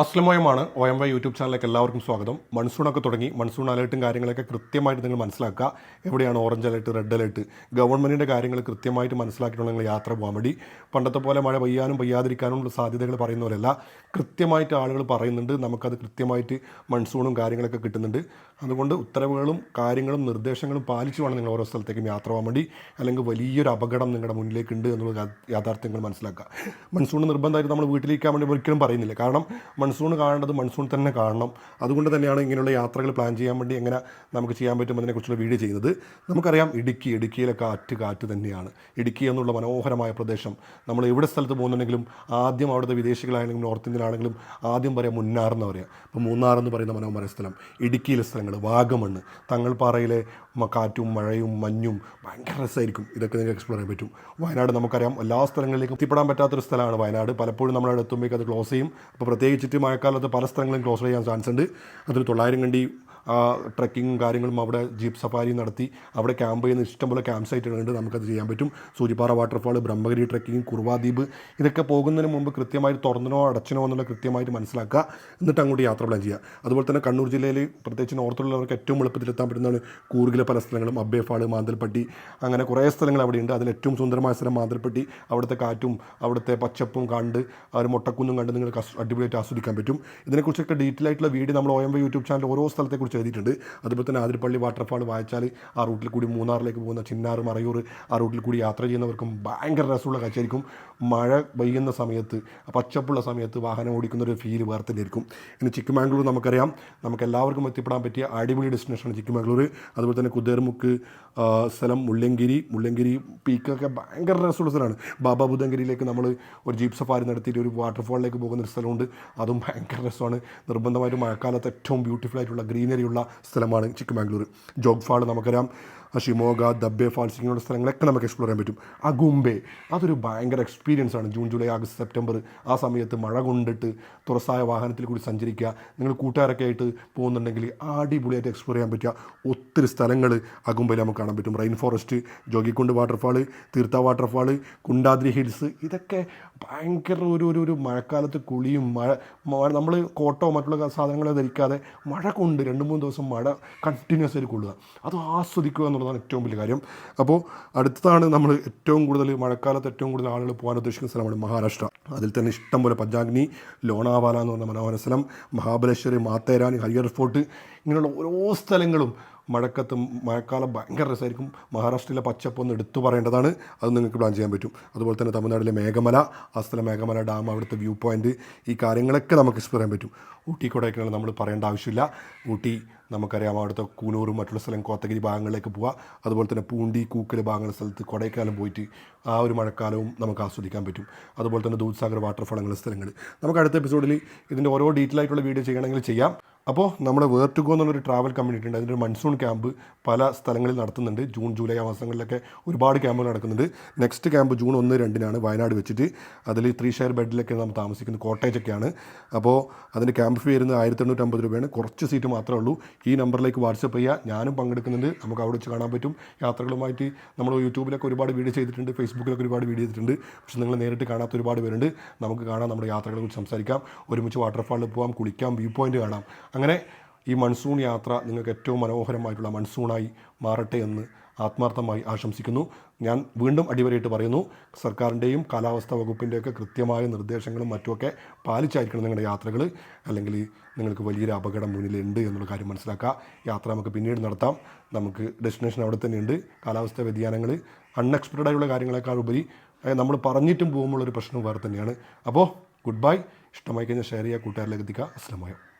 അസ്ലമോയമാണ് O M Y YouTube ചാനലിലേക്ക് എല്ലാവർക്കും സ്വാഗതം. മൺസൂണൊക്കെ തുടങ്ങി മൺസൂൺ അലേർട്ടും കാര്യങ്ങളൊക്കെ കൃത്യമായിട്ട് നിങ്ങൾ മനസ്സിലാക്കുക. എവിടെയാണ് ഓറഞ്ച് അലേർട്ട് റെഡ് അലേർട്ട്? ഗവൺമെന്റിന്റെ കാര്യങ്ങൾ കൃത്യമായിട്ട് മനസ്സിലാക്കിയിട്ടുള്ള നിങ്ങൾ യാത്ര പോകാൻ വേണ്ടി. പണ്ടത്തെ പോലെ മഴ പെയ്യാനും പെയ്യാതിരിക്കാനുമുള്ള സാധ്യതകൾ പറയുന്ന പോലെയല്ല. കൃത്യമായിട്ട് ആളുകൾ പറയുന്നുണ്ട്. നമുക്കത് കൃത്യമായിട്ട് മൺസൂണും കാര്യങ്ങളൊക്കെ കിട്ടുന്നുണ്ട്. അതുകൊണ്ട് ഉത്തരവുകളും കാര്യങ്ങളും നിർദ്ദേശങ്ങളും പാലിച്ചു വേണം നിങ്ങൾ ഓരോ സ്ഥലത്തേക്കും യാത്ര പോകാൻ വേണ്ടി. അല്ലെങ്കിൽ വലിയൊരു അപകടം നിങ്ങളുടെ മുന്നിലേക്ക് ഉണ്ട് എന്നുള്ള യാഥാർത്ഥ്യങ്ങൾ മനസ്സിലാക്കുക. മൺസൂൺ നിർബന്ധമായിട്ട് നമ്മൾ വീട്ടിലിരിക്കാൻ വേണ്ടി ഒരിക്കലും പറയുന്നില്ല. കാരണം മൺസൂൺ കാണേണ്ടത് മൺസൂൺ തന്നെ കാണണം. അതുകൊണ്ട് തന്നെയാണ് ഇങ്ങനെയുള്ള യാത്രകൾ പ്ലാൻ ചെയ്യാൻ വേണ്ടി എങ്ങനെ നമുക്ക് ചെയ്യാൻ പറ്റും അതിനെക്കുറിച്ചുള്ള വീഡിയോ ചെയ്യുന്നത് നമുക്കറിയാം ഇടുക്കി ഇടുക്കിയിലെ കാറ്റ് കാറ്റ് തന്നെയാണ്. ഇടുക്കി എന്നുള്ള മനോഹരമായ പ്രദേശം. നമ്മൾ എവിടെ സ്ഥലത്ത് പോകുന്നുണ്ടെങ്കിലും ആദ്യം അവിടുത്തെ വിദേശികളാണെങ്കിലും നോർത്ത് ഇന്ത്യയിലാണെങ്കിലും ആദ്യം പറയാം മുന്നാർ എന്ന് പറയാം. ഇപ്പോൾ മൂന്നാർ എന്ന് പറയുന്ന മനോഹര സ്ഥലം. ഇടുക്കിയിലെ സ്ഥലങ്ങൾ വാഗമണ്ണ്. തങ്ങൾപ്പാറയിലെ കാറ്റും മഴയും മഞ്ഞും ഭയങ്കര രസമായിരിക്കും. ഇതൊക്കെ നിങ്ങൾക്ക് എക്സ്പ്ലോർ ചെയ്യാൻ പറ്റും. വയനാട് നമുക്കറിയാം എല്ലാ സ്ഥലങ്ങളിലേക്കും എത്തിപ്പെടാൻ പറ്റാത്തൊരു സ്ഥലമാണ് വയനാട്. പലപ്പോഴും നമ്മൾ അവിടെ എത്തുമ്പോഴേക്ക് അത് ക്ലോസ് ചെയ്യും. അപ്പോൾ പ്രത്യേകിച്ചിട്ട് മഴക്കാലത്ത് പല സ്ഥലങ്ങളും ക്ലോസ് ചെയ്യാൻ ചാൻസ് ഉണ്ട്. അതിൽ തൊള്ളായിരം കണ്ടി ട്രക്കിങ്ങും കാര്യങ്ങളും അവിടെ ജീപ്പ് സഫാരി നടത്തി അവിടെ ക്യാമ്പ് ചെയ്യുന്ന ഇഷ്ടംപോലെ ക്യാമ്പ് സൈറ്റുകളുണ്ട് നമുക്കത് ചെയ്യാൻ പറ്റും. സൂചിപ്പാറ വാട്ടർഫാൾ ബ്രഹ്മഗിരി ട്രക്കിംഗ് കുർവാദ്വീപ് ഇതൊക്കെ പോകുന്നതിന് മുമ്പ് കൃത്യമായിട്ട് തുറന്നനോ അടച്ചനോ എന്നുള്ള കൃത്യമായിട്ട് മനസ്സിലാക്കുക. എന്നിട്ട് അങ്ങോട്ട് യാത്ര പ്ലാൻ ചെയ്യുക. അതുപോലെ തന്നെ കണ്ണൂർ ജില്ലയിൽ പ്രത്യേകിച്ച് നോർത്തിലുള്ളവർക്ക് ഏറ്റവും എളുപ്പത്തിൽ എത്താൻ പറ്റുന്നതാണ് കൂർഗിലെ പല സ്ഥലങ്ങളും. അബ്ബേഫാൾ മാന്തൽപ്പട്ടി അങ്ങനെ കുറേ സ്ഥലങ്ങൾ അവിടെയുണ്ട്. അതിൽ ഏറ്റവും സുന്ദരമായ സ്ഥലം മാന്തൽപ്പട്ടി. അവിടുത്തെ കാറ്റും അവിടുത്തെ പച്ചപ്പും കണ്ട് ഒരു മുട്ടക്കുന്നും കണ്ട് നിങ്ങൾക്ക് അടിപൊളിയായിട്ട് ആസ്വദിക്കാൻ പറ്റും. ഇതിനെക്കുറിച്ചൊക്കെ ഡീറ്റെയിൽ ആയിട്ടുള്ള വീഡിയോ നമ്മൾ O M Y YouTube channel ഓരോ സ്ഥലത്തെക്കുറിച്ച് എഴുതിയിട്ടുണ്ട്. അതുപോലെ തന്നെ ആതിരപ്പള്ളി വാട്ടർഫാൾ വായിച്ചാൽ ആ റൂട്ടിൽ കൂടി മൂന്നാറിലേക്ക് പോകുന്ന ചിന്നാർ മറയൂർ ആ റൂട്ടിൽ കൂടി യാത്ര ചെയ്യുന്നവർക്കും ഭയങ്കര രസമുള്ള കാഴ്ചയായിരിക്കും. മഴ പെയ്യുന്ന സമയത്ത് പച്ചപ്പുള്ള സമയത്ത് വാഹനം ഓടിക്കുന്ന ഒരു ഫീൽ വേറെ തന്നെ ആയിരിക്കും ഇനി ചിക്കുമാംഗ്ലൂർ നമുക്കറിയാം. നമുക്ക് എല്ലാവർക്കും എത്തിപ്പെടാൻ പറ്റിയ അടിപൊളി ഡെസ്റ്റിനേഷനാണ് ചിക്കുമാംഗ്ലൂർ. അതുപോലെ തന്നെ കുതിർമുക്ക് സ്ഥലം മുള്ളങ്കിരി മുള്ളങ്കിരി പീക്കൊക്കെ ഭയങ്കര രസമുള്ള സ്ഥലമാണ്. ബാബാ ബുദ്ധങ്കരിയിലേക്ക് നമ്മൾ ഒരു ജീപ്പ് സഫാരി നടത്തിയിട്ട് ഒരു വാട്ടർഫാളിലേക്ക് പോകുന്ന ഒരു സ്ഥലമുണ്ട്. അതും ഭയങ്കര രസമാണ്. നിർബന്ധമായിട്ട് മഴക്കാലത്ത് ഏറ്റവും ബ്യൂട്ടിഫുൾ ആയിട്ടുള്ള ഗ്രീനറി ഉള്ള സ്ഥലമാണ് ചിക്കമംഗ്ലൂർ. ജോഗ്ഫാൾ നമുക്കറിയാം. ഷിമോഗ ദബ്ബെ ഫാൾസ് ഇങ്ങനെയുള്ള സ്ഥലങ്ങളൊക്കെ നമുക്ക് എക്സ്പ്ലോർ ചെയ്യാൻ പറ്റും. അഗുംബെ അതൊരു ഭയങ്കര എക്സ്പീരിയൻസ് ആണ്. ജൂൺ ജൂലൈ ആഗസ്റ്റ് സെപ്റ്റംബർ ആ സമയത്ത് മഴ കൊണ്ടിട്ട് തുറസായ വാഹനത്തിൽ കൂടി സഞ്ചരിക്കുക. നിങ്ങൾ കൂട്ടുകാരൊക്കെ ആയിട്ട് പോകുന്നുണ്ടെങ്കിൽ അടിപൊളിയായിട്ട് എക്സ്പ്ലോർ ചെയ്യാൻ പറ്റുക. ഒത്തിരി സ്ഥലങ്ങൾ അഗുംബയിൽ നമുക്ക് കാണാൻ പറ്റും. Rain forest ജോഗിക്കുണ്ട് waterfall Theertha waterfall Kundadri hills ഇതൊക്കെ ഭയങ്കര ഒരു ഒരു ഒരു മഴക്കാലത്ത് കുളിയും മഴ നമ്മൾ കോട്ടോ മറ്റുള്ള സാധനങ്ങളെ ധരിക്കാതെ മഴ കൊണ്ട് രണ്ട് മൂന്ന് ദിവസം മഴ കണ്ടിന്യൂസ് ആയിട്ട് കൊള്ളുക. അത് ആസ്വദിക്കുക എന്നുള്ളതാണ് ഏറ്റവും വലിയ കാര്യം. അപ്പോൾ അടുത്തതാണ് നമ്മൾ ഏറ്റവും കൂടുതൽ മഴക്കാലത്ത് ഏറ്റവും കൂടുതൽ ആളുകൾ പോകാൻ ഉദ്ദേശിക്കുന്ന സ്ഥലമാണ് മഹാരാഷ്ട്ര. അതിൽ തന്നെ ഇഷ്ടംപോലെ പഞ്ചാഗ്നി ലോണാവാല എന്ന് പറഞ്ഞ മനോഹര സ്ഥലം മഹാബലേശ്വരി മാത്തേരാൻ ഹരിയർ ഫോർട്ട് ഇങ്ങനെയുള്ള ഓരോ സ്ഥലങ്ങളും മഴക്കത്ത് മഴക്കാലം ഭയങ്കര രസമായിരിക്കും. മഹാരാഷ്ട്രയിലെ പച്ചപ്പ് ഒന്ന് എടുത്തു പറയേണ്ടതാണ്. അത് നിങ്ങൾക്ക് പ്ലാൻ ചെയ്യാൻ പറ്റും. അതുപോലെ തന്നെ തമിഴ്നാട്ടിലെ മേഘമല ആ സ്ഥലം മേഘമല ഡാം അവിടുത്തെ വ്യൂ പോയിന്റ് ഈ കാര്യങ്ങളൊക്കെ നമുക്ക് എക്സ്പ്ലോർ ചെയ്യാൻ പറ്റും. ഊട്ടി കൊടൈക്കനാൽ നമ്മൾ പറയേണ്ട ആവശ്യമില്ല. ഊട്ടി നമുക്കറിയാം അവിടുത്തെ കൂനൂറും മറ്റുള്ള സ്ഥലം കോത്തഗിരി ഭാഗങ്ങളിലേക്ക് പോവുക. അതുപോലെ തന്നെ പൂണ്ടി കൂക്കൽ ഭാഗങ്ങളുടെ സ്ഥലത്ത് കൊടൈക്കാലം പോയിട്ട് ആ ഒരു മഴക്കാലവും നമുക്ക് ആസ്വദിക്കാൻ പറ്റും. അതുപോലെ തന്നെ ദൂത്സാഗർ വാട്ടർഫോൾ അങ്ങനെയുള്ള സ്ഥലങ്ങൾ. നമുക്ക് അടുത്ത എപ്പിസോഡിൽ ഇതിന്റെ ഓരോ ഡീറ്റെയിൽ ആയിട്ടുള്ള വീഡിയോ ചെയ്യണമെങ്കിൽ ചെയ്യാം. അപ്പോൾ നമ്മുടെ വേർട്ടുഗോ എന്നുള്ളൊരു ട്രാവൽ കമ്മ്യൂണിറ്റി ഉണ്ട് അതിന്റെ മൺസൂൺ ക്യാമ്പ് പല സ്ഥലങ്ങളിൽ നടത്തുന്നുണ്ട്. ജൂൺ ജൂലൈ മാസങ്ങളിലൊക്കെ ഒരുപാട് ക്യാമ്പുകൾ നടക്കുന്നുണ്ട്. നെക്സ്റ്റ് ക്യാമ്പ് ജൂൺ ഒന്ന് രണ്ടിനാണ് വയനാട് വെച്ചിട്ട്. അതിൽ ത്രീ ഷെയർ ബെഡിലൊക്കെ നമ്മൾ താമസിക്കുന്നത് കോട്ടേജൊക്കെയാണ് അപ്പോൾ അതിന്റെ ക്യാമ്പ് ഫീ വരുന്നത് ആയിരത്തി എണ്ണൂറ്റമ്പത് രൂപയാണ്. കുറച്ച് സീറ്റ് മാത്രമേ ഉള്ളൂ. ഈ നമ്പറിലേക്ക് വാട്സപ്പ് ചെയ്യുക ഞാനും പങ്കെടുക്കുന്നുണ്ട്. നമുക്ക് അവിടെ വെച്ച് കാണാൻ പറ്റും. യാത്രകളുമായിട്ട് നമ്മൾ യൂട്യൂബിലൊക്കെ ഒരുപാട് വീഡിയോ ചെയ്തിട്ടുണ്ട്. ഫേസ്ബുക്കിലൊക്കെ ഒരുപാട് വീഡിയോ ചെയ്തിട്ടുണ്ട്. പക്ഷേ നിങ്ങൾ നേരിട്ട് കാണാത്ത ഒരുപാട് പേരുണ്ട്. നമുക്ക് കാണാം. നമ്മുടെ യാത്രകളെ കുറിച്ച് സംസാരിക്കാം. ഒരുമിച്ച് വാട്ടർഫാളിൽ പോകാം കുളിക്കാം. വ്യൂ പോയിന്റ് കാണാം. അങ്ങനെ ഈ മൺസൂൺ യാത്ര നിങ്ങൾക്ക് ഏറ്റവും മനോഹരമായിട്ടുള്ള മൺസൂണായി മാറട്ടെ എന്ന് ആത്മാർത്ഥമായി ആശംസിക്കുന്നു. ഞാൻ വീണ്ടും അടിവരയിട്ട് പറയുന്നു സർക്കാരിന്റെയും കാലാവസ്ഥാ വകുപ്പിന്റെയൊക്കെ കൃത്യമായ നിർദ്ദേശങ്ങളും മറ്റുമൊക്കെ പാലിച്ചായിരിക്കണം നിങ്ങളുടെ യാത്രകൾ അല്ലെങ്കിൽ നിങ്ങൾക്ക് വലിയൊരു അപകടം മുന്നിലുണ്ട് എന്നുള്ള കാര്യം മനസ്സിലാക്കുക. യാത്ര നമുക്ക് പിന്നീട് നടത്താം. നമുക്ക് ഡെസ്റ്റിനേഷൻ അവിടെ തന്നെയുണ്ട്. കാലാവസ്ഥാ വ്യതിയാനങ്ങൾ അൺഎക്സ്പെക്റ്റഡ് ആയുള്ള കാര്യങ്ങളെക്കാൾ ഉപരി നമ്മൾ പറഞ്ഞിട്ടും പോകുമ്പോൾ ഒരു പ്രശ്നം വേറെ തന്നെയാണ്. അപ്പോൾ ഗുഡ് ബൈ ഇഷ്ടമായി കഴിഞ്ഞാൽ ഷെയർ ചെയ്യുക കൂട്ടുകാരിലേക്ക് എത്തിക്കുക. അസ്ലമയം